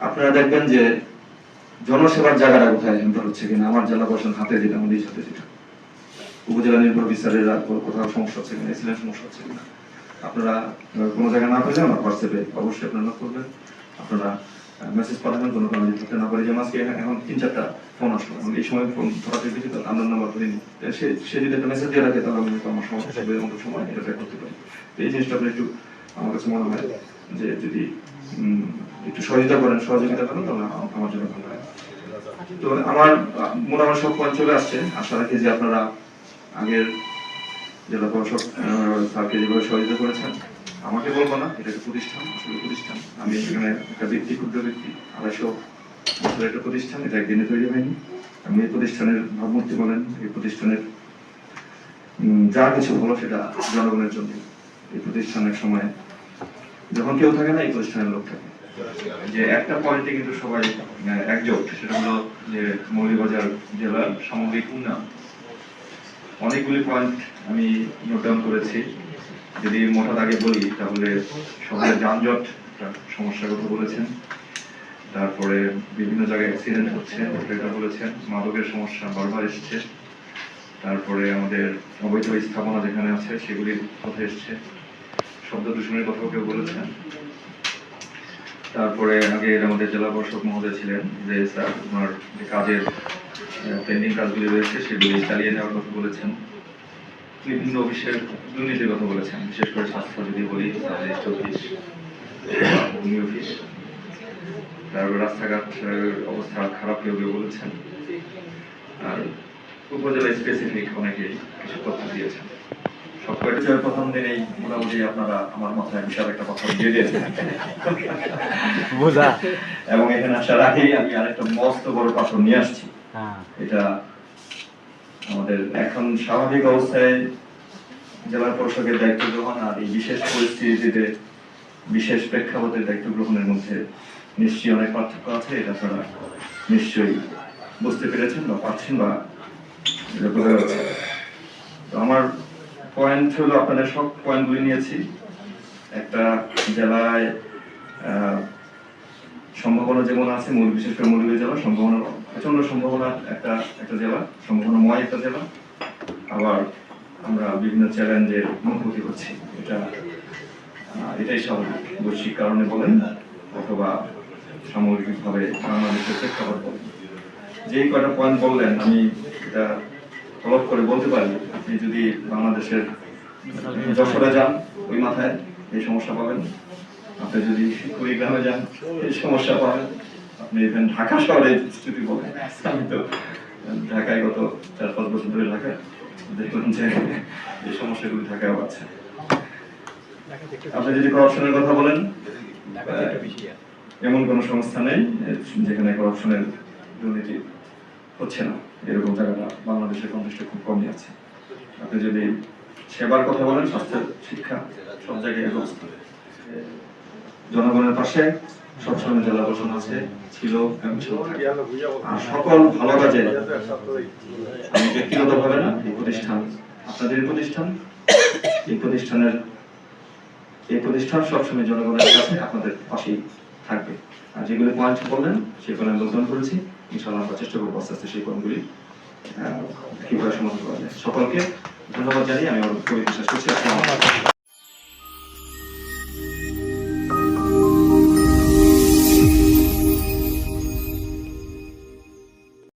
আপনারা দেখবেন যে জনসেবার জায়গাটা কোথায় এন্টার হচ্ছে কিনা? আমার জেলা প্রশাসন হাতে দিলাম নিজ হাতে দিলাম উপজেলা নির্বাহী বিচারের কোথাও সমস্যা হচ্ছে কিনা? এসিলেন্ট সমস্যা হচ্ছে কিনা? আপনারা কোনো জায়গায় না পেলে আমার হোয়াটসঅ্যাপে অবশ্যই আপনারা নোট করবেন। আপনারা মেসেজ পাঠাবেন কোনো কারণে যদি ধরতে না পারি যেমন আজকে এখন- তিন চারটা ফোন আসলো। এখন এই সময় ফোন ধরাতে দেখি তো আমরা নাম্বার ধরিনি। সে সে যদি একটা মেসেজ দিয়ে রাখে তাহলে আমি আমার সমস্যা হবে এমন সময় এটা করতে পারি। তো এই জিনিসটা আপনি একটু আমার কাছে মনে হয় যে যদি একটু সহযোগিতা করেন সহযোগিতা করেন, তাহলে আম- আমার জন্য ভালো হয়। তো আমার মোটামুটি সব পয়েন্ট চলে আসছে। আশা রাখি যে আপনারা আগের জেলা প্রশাসক স্যারকে যেভাবে সহযোগিতা করেছেন, আমাকে বলব না, এটা একটা প্রতিষ্ঠান, আসলে প্রতিষ্ঠান। আমি এখানে একটা ব্যক্তি, ক্ষুদ্র ব্যক্তি, আড়াইশো বছরের একটা প্রতিষ্ঠান, এটা একদিনে তৈরি হয়নি। আমি এই প্রতিষ্ঠানের ভাবমূর্তি বলেন, এই প্রতিষ্ঠানের যা কিছু হলো সেটা জনগণের জন্য। এই প্রতিষ্ঠানের সময় যখন কেউ থাকে না, এই প্রতিষ্ঠানের লোক থাকে। যে একটা পয়েন্টে কিন্তু সবাই একজোট। সেটা হলো যে মৌলভীবাজার জেলার সামগ্রিক উন্নয়ন। অনেকগুলি পয়েন্ট আমি নোট ডাউন করেছি। যদি মোটা দাগে বলি, তাহলে শহরে যানজট সমস্যার কথা বলেছেন। তারপরে বিভিন্ন জায়গায় অ্যাক্সিডেন্ট হচ্ছে, এটা বলেছেন। মাদকের সমস্যা বারবার এসছে। তারপরে আমাদের অবৈধ স্থাপনা যেখানে আছে, সেগুলির কথা এসছে। শব্দ দূষণের কথাও কেউ বলেছেন তারপরে আগে আমাদের জেলা পরিষদ মহোদয় ছিলেন, যে স্যার, ওনার যে কাজের পেন্ডিং কাজগুলি রয়েছে, সেগুলি চালিয়ে নেওয়ার কথা বলেছেন। বিভিন্ন অফিসের দুর্নীতির কথা বলেছেন, বিশেষ করে স্বাস্থ্য যদি বলি রেজিস্ট অফিস, ভূমি অফিস। তারপর রাস্তাঘাটের অবস্থা খারাপ কেউ কেউ বলেছেন। আর উপজেলা স্পেসিফিক অনেকেই কিছু তথ্য দিয়েছেন। সব কয়েকটা প্রথম দিনেই মোটামুটি আপনারা আমার মাথায় বিশাল একটা কথা দিয়ে দিয়েছেন। বোঝা। এবং এখানে আসার আগেই আমি আরেকটা মস্ত বড় পাথর নিয়ে আসছি। হ্যাঁ। এটা আমাদের এখন স্বাভাবিক অবস্থায় জেলা পরিষদের দায়িত্ব গ্রহণ আর এই বিশেষ পরিস্থিতিতে বিশেষ প্রেক্ষাপটের দায়িত্ব গ্রহণের মধ্যে নিশ্চয়ই অনেক পার্থক্য আছে এটা আপনারা নিশ্চয়ই বুঝতে পেরেছেন বা পাচ্ছেন বা আমার পয়েন্ট হলো আপনাদের সব পয়েন্টগুলি নিয়েছি। একটা জেলায় সম্ভাবনা যেমন আছে, মূল, বিশেষ করে মৌলভী জেলা সম্ভাবনা প্রচণ্ড সম্ভাবনা একটা একটা জেলা সম্ভাবনাময় একটা জেলা। আবার আমরা বিভিন্ন চ্যালেঞ্জের মুখোমুখি হচ্ছি। এটা এটাই স্বাভাবিক। বৈশ্বিক কারণে বলেন, অথবা সামগ্রিকভাবে বাংলাদেশের প্রেক্ষাপট বলেন। যেই কয়টা পয়েন্ট বললেন, আমি এটা ফলো করে বলতে পারি আপনি যদি বাংলাদেশের যশোরে যান ওই মাথায় এই সমস্যা পাবেন। আপনি যদি কুড়িগ্রামে যান এই সমস্যা পাবেন। আপনি ইভেন ঢাকা শহরে যদি বলেন আমি তো ঢাকায় গত চার পাঁচ বছর ধরে ঢাকায় দেখলাম যে এই সমস্যাগুলি ঢাকায় আছে। আপনি যদি করাপশনের কথা বলেন এমন কোন সংস্থা নেই যেখানে করাপশনের দুর্নীতি হচ্ছে না। এরকম জায়গাটা বাংলাদেশের কন্টেস্টে খুব কমই আছে। আপনি যদি সেবার কথা বলেন, স্বাস্থ্য, শিক্ষা, সব জায়গায় জনগণের পাশে সবসময় জেলা প্রশাসন আছে, ছিল। আর সকল ভালো কাজে আমি ব্যক্তিগত ভাবে না, এই প্রতিষ্ঠান, আপনাদের প্রতিষ্ঠান, এই প্রতিষ্ঠানের, এই প্রতিষ্ঠান সবসময় জনগণের কাছে আপনাদের পাশেই। থাকবে। আর যেগুলো পয়েন্ট বললেন সেগুলো আমি নোট করেছি। ইনশাআল্লাহ আমরা চেষ্টা করব আস্তে আস্তে সেই পয়েন্টগুলি কীভাবে সমাধান করা যায়। সকলকে ধন্যবাদ জানিয়ে আমি আমার পরিবেশ বিশ্বাস করছি।